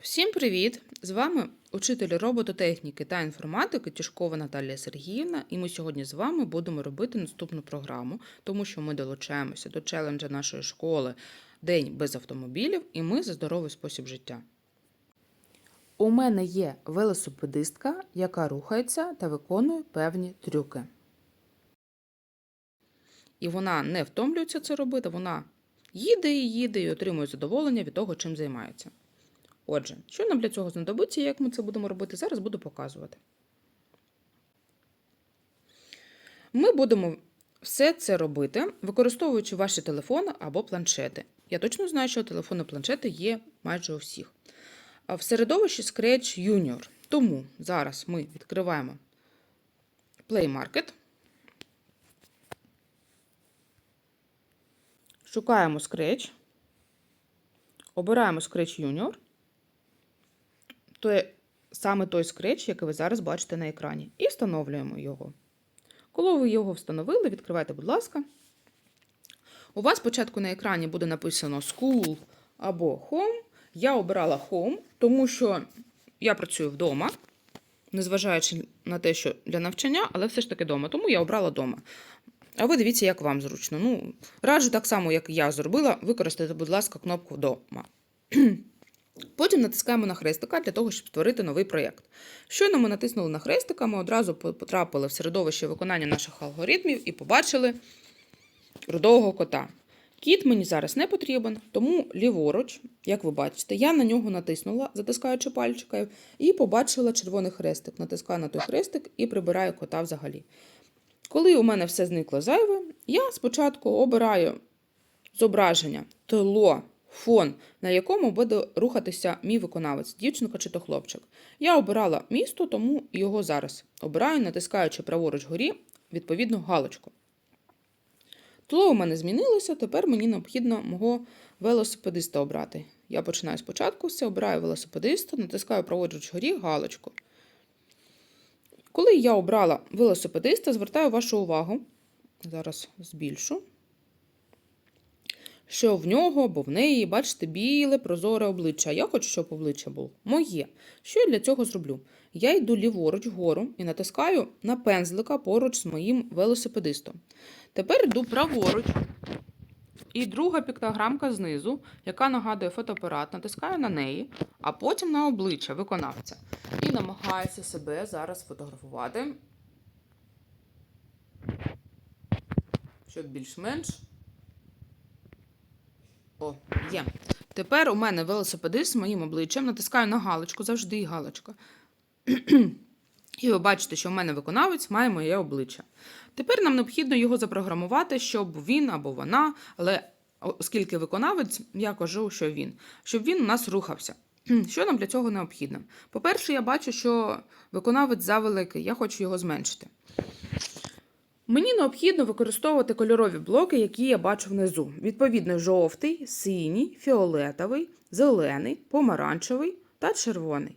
Всім привіт! З вами учитель робототехніки та інформатики Тішкова Наталія Сергіївна, і ми сьогодні з вами будемо робити наступну програму, тому що ми долучаємося до челенджа нашої школи День без автомобілів, і ми за здоровий спосіб життя. У мене є велосипедистка, яка рухається та виконує певні трюки. І вона не втомлюється це робити, вона їде і їде і отримує задоволення від того, чим займається. Отже, що нам для цього знадобиться як ми це будемо робити, зараз буду показувати. Ми будемо все це робити, використовуючи ваші телефони або планшети. Я точно знаю, що телефони планшети є майже у всіх. В середовищі Scratch Junior. Тому зараз ми відкриваємо Play Market. Шукаємо Scratch. Обираємо Scratch Junior то саме той скреч, який ви зараз бачите на екрані, і встановлюємо його. Коли ви його встановили, відкривайте, будь ласка. У вас спочатку на екрані буде написано School або Home. Я обирала Home, тому що я працюю вдома, незважаючи на те, що для навчання, але все ж таки вдома. Тому я обрала вдома. А ви дивіться, як вам зручно. Ну, раджу так само, як я зробила, використайте, будь ласка, кнопку вдома. Потім натискаємо на хрестика для того, щоб створити новий проєкт. Щойно ми натиснули на хрестика, ми одразу потрапили в середовище виконання наших алгоритмів і побачили рудового кота. Кіт мені зараз не потрібен, тому ліворуч, як ви бачите, я на нього натиснула, затискаючи пальчикою, і побачила червоний хрестик. Натискаю на той хрестик і прибираю кота взагалі. Коли у мене все зникло зайве, я спочатку обираю зображення тло фон, на якому буде рухатися мій виконавець, дівчинка чи то хлопчик. Я обирала місто, тому його зараз обираю, натискаючи праворуч горі відповідну галочку. Тло у мене змінилося, тепер мені необхідно мого велосипедиста обрати. Я починаю спочатку все, обираю велосипедиста, натискаю праворуч горі галочку. Коли я обрала велосипедиста, звертаю вашу увагу. Зараз збільшу що в нього або в неї, бачите, біле, прозоре обличчя. Я хочу, щоб обличчя було моє. Що я для цього зроблю? Я йду ліворуч вгору і натискаю на пензлика поруч з моїм велосипедистом. Тепер йду праворуч. І друга піктограмка знизу, яка нагадує фотоапарат, натискаю на неї, а потім на обличчя виконавця. І намагаюся себе зараз фотографувати, щоб більш-менш о, є. Тепер у мене велосипедист з моїм обличчям. Натискаю на галочку, завжди галочка. І ви бачите, що в мене виконавець має моє обличчя. Тепер нам необхідно його запрограмувати, щоб він або вона, але оскільки виконавець, я кажу, що він, щоб він у нас рухався. Що нам для цього необхідно? По-перше, я бачу, що виконавець завеликий, я хочу його зменшити. Мені необхідно використовувати кольорові блоки, які я бачу внизу. Відповідно, жовтий, синій, фіолетовий, зелений, помаранчевий та червоний.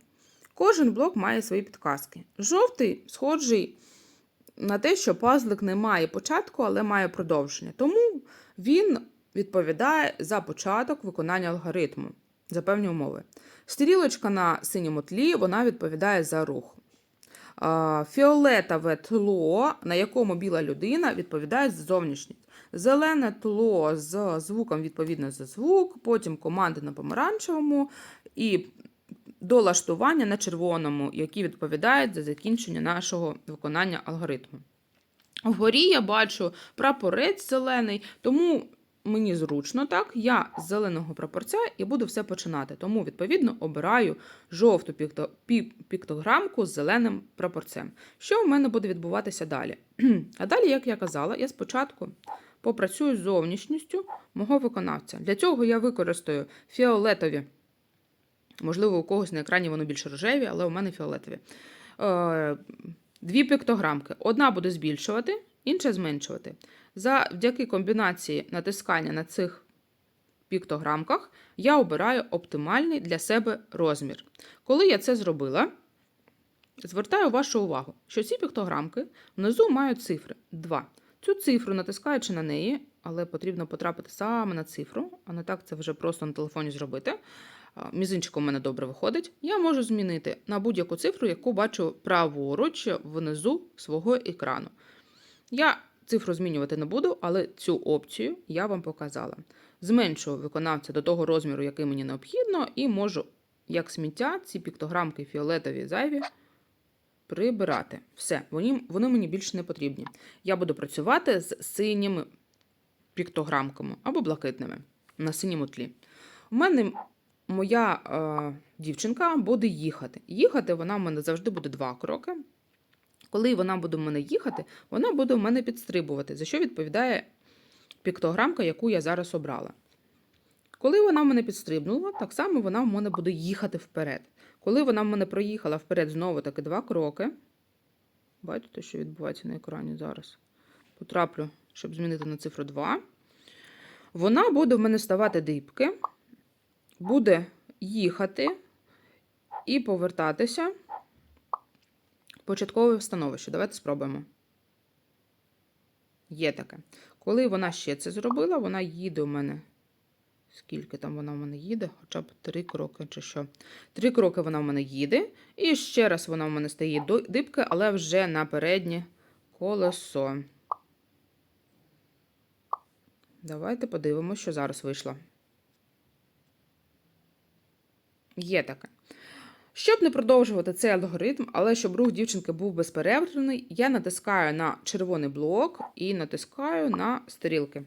Кожен блок має свої підказки. Жовтий схожий на те, що пазлик не має початку, але має продовження. Тому він відповідає за початок виконання алгоритму за певні умови. Стрілочка на синьому тлі вона відповідає за рух фіолетове тло, на якому біла людина відповідає за зовнішність. Зелене тло з звуком відповідно за звук, потім команди на помаранчевому і долаштування на червоному, які відповідають за закінчення нашого виконання алгоритму. Вгорі я бачу прапорець зелений, тому мені зручно, так, я з зеленого прапорця і буду все починати. Тому, відповідно, обираю жовту піктограмку з зеленим прапорцем. Що в мене буде відбуватися далі? А далі, як я казала, я спочатку попрацюю з зовнішністю мого виконавця. Для цього я використаю фіолетові. Можливо, у когось на екрані воно більш рожеві, але у мене фіолетові. Е, дві піктограмки. Одна буде збільшувати, інша зменшувати. Завдяки комбінації натискання на цих піктограмках я обираю оптимальний для себе розмір. Коли я це зробила, звертаю вашу увагу, що ці піктограмки внизу мають цифри 2. Цю цифру, натискаючи на неї, але потрібно потрапити саме на цифру, а не так це вже просто на телефоні зробити. мізинчиком у мене добре виходить, я можу змінити на будь-яку цифру, яку бачу праворуч внизу свого екрану. Я цифру змінювати не буду, але цю опцію я вам показала. Зменшую виконавця до того розміру, який мені необхідно, і можу, як сміття, ці піктограмки фіолетові зайві прибирати. Все, вони, вони мені більше не потрібні. Я буду працювати з синіми піктограмками або блакитними на синьому тлі. У мене моя е, дівчинка буде їхати. Їхати вона в мене завжди буде два кроки. Коли вона буде в мене їхати, вона буде в мене підстрибувати, за що відповідає піктограмка, яку я зараз обрала. Коли вона в мене підстрибнула, так само вона в мене буде їхати вперед. Коли вона в мене проїхала вперед знову таки два кроки. Бачите, що відбувається на екрані зараз. Потраплю, щоб змінити на цифру 2. Вона буде в мене ставати дибки, буде їхати і повертатися початкове становище. Давайте спробуємо. Є таке. Коли вона ще це зробила, вона їде у мене. Скільки там вона в мене їде? Хоча б три кроки чи що. Три кроки вона в мене їде. І ще раз вона в мене стає дибки, але вже на переднє колесо. Давайте подивимося, що зараз вийшло. Є таке. Щоб не продовжувати цей алгоритм, але щоб рух дівчинки був безперервний, я натискаю на червоний блок і натискаю на стрілки,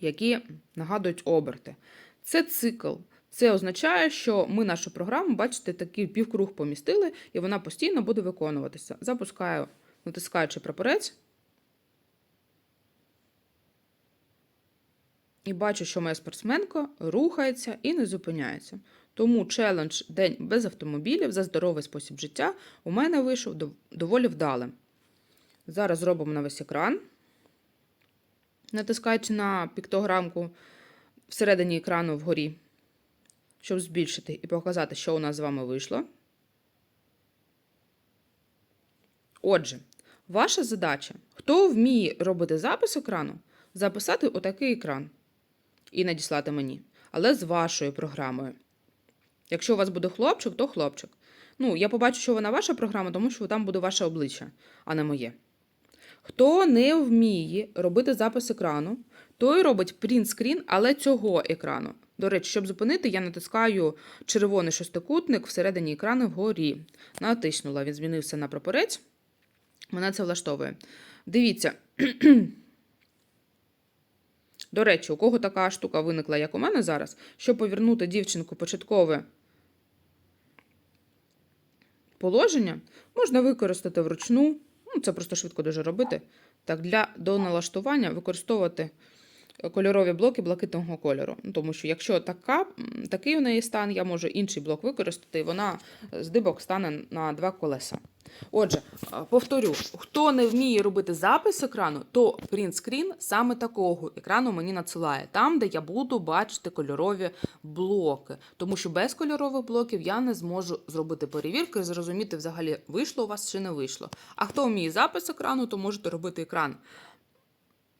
які нагадують оберти. Це цикл. Це означає, що ми нашу програму, бачите, такий півкруг помістили, і вона постійно буде виконуватися. Запускаю, натискаючи прапорець. І бачу, що моя спортсменка рухається і не зупиняється. Тому челендж День без автомобілів за здоровий спосіб життя у мене вийшов доволі вдалим. Зараз зробимо на весь екран. Натискаючи на піктограмку всередині екрану вгорі, щоб збільшити і показати, що у нас з вами вийшло. Отже, ваша задача, хто вміє робити запис екрану, записати отакий екран і надіслати мені, але з вашою програмою. Якщо у вас буде хлопчик, то хлопчик. Ну, я побачу, що вона ваша програма, тому що там буде ваше обличчя, а не моє. Хто не вміє робити запис екрану, той робить принт-скрін, але цього екрану. До речі, щоб зупинити, я натискаю червоний шестикутник всередині екрану вгорі. Натиснула, він змінився на прапорець. Мене це влаштовує. Дивіться. До речі, у кого така штука виникла, як у мене зараз, щоб повернути дівчинку початкове положення, можна використати вручну. Ну, це просто швидко дуже робити. Так, для доналаштування використовувати кольорові блоки блакитного кольору. Ну, тому що якщо така, такий у неї стан, я можу інший блок використати, і вона з дибок стане на два колеса. Отже, а, повторю, хто не вміє робити запис екрану, то принтскрін саме такого екрану мені надсилає, там, де я буду бачити кольорові блоки. Тому що без кольорових блоків я не зможу зробити перевірку і зрозуміти, взагалі, вийшло у вас чи не вийшло. А хто вміє запис екрану, то можете робити екран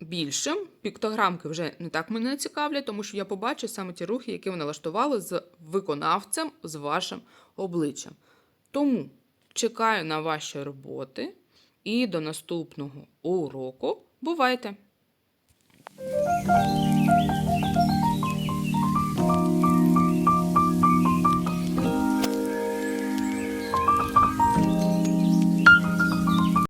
більшим. Піктограмки вже не так мене цікавлять, тому що я побачу саме ті рухи, які ви налаштували з виконавцем, з вашим обличчям. Тому чекаю на ваші роботи і до наступного уроку. Бувайте!